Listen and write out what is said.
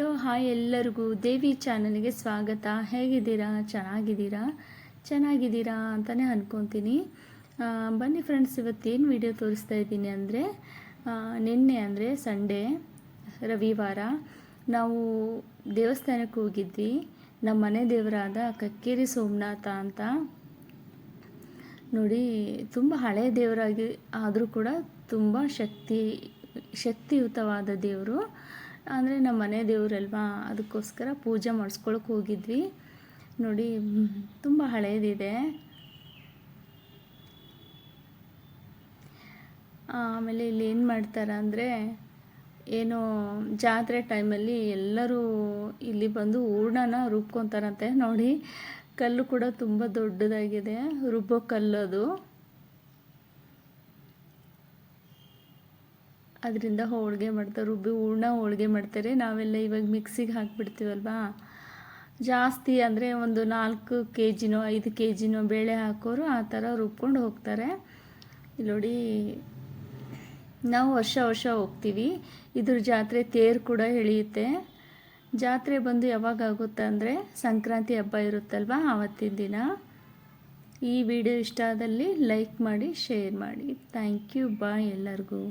Hello, hi ಎಲ್ಲರಿಗೂ. ದೇವಿ ಚಾನಲ್ಗೆ ಸ್ವಾಗತ. ಹೇಗಿದ್ದೀರಾ? ಚೆನ್ನಾಗಿದ್ದೀರಾ? ಚೆನ್ನಾಗಿದ್ದೀರಾ ಅಂತಲೇ ಅಂದ್ಕೊತೀನಿ ಬನ್ನಿ ಫ್ರೆಂಡ್ಸ್ ಇವತ್ತೇನು ವಿಡಿಯೋ ತೋರಿಸ್ತಾ ಇದ್ದೀನಿ ಅಂದರೆ ನಿನ್ನೆ ಅಂದರೆ ಸಂಡೇ, ರವಿವಾರ, ನಾವು ದೇವಸ್ಥಾನಕ್ಕೆ ಹೋಗಿದ್ವಿ. ನಮ್ಮ ಮನೆ ದೇವರಾದ ಕಕ್ಕೇರಿ ಸೋಮನಾಥ ಅಂತ. ನೋಡಿ, ತುಂಬ ಹಳೆ ದೇವರಾಗಿ ಆದರೂ ಕೂಡ ತುಂಬ ಶಕ್ತಿ, ಶಕ್ತಿಯುತವಾದ ದೇವರು. ಅಂದರೆ ನಮ್ಮ ಮನೆ ದೇವರಲ್ವಾ? ಅದಕ್ಕೋಸ್ಕರ ಪೂಜೆ ಮಾಡಿಸ್ಕೊಳಕ್ಕೆ ಹೋಗಿದ್ವಿ. ನೋಡಿ, ತುಂಬ ಹಳೇದಿದೆ. ಆಮೇಲೆ ಇಲ್ಲಿ ಏನು ಮಾಡ್ತಾರೆ ಅಂದರೆ, ಏನು ಜಾತ್ರೆ ಟೈಮಲ್ಲಿ ಎಲ್ಲರೂ ಇಲ್ಲಿ ಬಂದು ಹೂರ್ಣನ ರುಬ್ಕೊತಾರಂತೆ ನೋಡಿ. ಕಲ್ಲು ಕೂಡ ತುಂಬ ದೊಡ್ಡದಾಗಿದೆ. ರುಬ್ಬೋ ಕಲ್ಲು ಅದರಿಂದ ಹೋಳಿಗೆ ಮಾಡ್ತಾರೆ, ರುಬ್ಬಿ ಹೂರ್ಣ ಹೋಳಿಗೆ ಮಾಡ್ತಾರೆ. ನಾವೆಲ್ಲ ಇವಾಗ ಮಿಕ್ಸಿಗೆ ಹಾಕಿಬಿಡ್ತೀವಲ್ವಾ? ಜಾಸ್ತಿ ಅಂದರೆ ಒಂದು ನಾಲ್ಕು ಕೆ ಜಿನೋ ಐದು ಕೆ ಜಿನೋ ಬೇಳೆ ಹಾಕೋರು ಆ ಥರ ರುಬ್ಕೊಂಡು ಹೋಗ್ತಾರೆ. ಇಲ್ಲಿ ನೋಡಿ, ನಾವು ವರ್ಷ ವರ್ಷ ಹೋಗ್ತೀವಿ. ಇದ್ರ ಜಾತ್ರೆ ತೇರು ಕೂಡ ಎಳೆಯುತ್ತೆ. ಜಾತ್ರೆ ಬಂದು ಯಾವಾಗ ಆಗುತ್ತೆ ಅಂದರೆ ಸಂಕ್ರಾಂತಿ ಹಬ್ಬ ಇರುತ್ತಲ್ವ ಆವತ್ತಿನ ದಿನ. ಈ ವಿಡಿಯೋ ಇಷ್ಟ ಆದಲ್ಲಿ ಲೈಕ್ ಮಾಡಿ, ಶೇರ್ ಮಾಡಿ. ಥ್ಯಾಂಕ್ ಯು, ಬಾಯ್ ಎಲ್ಲರಿಗೂ.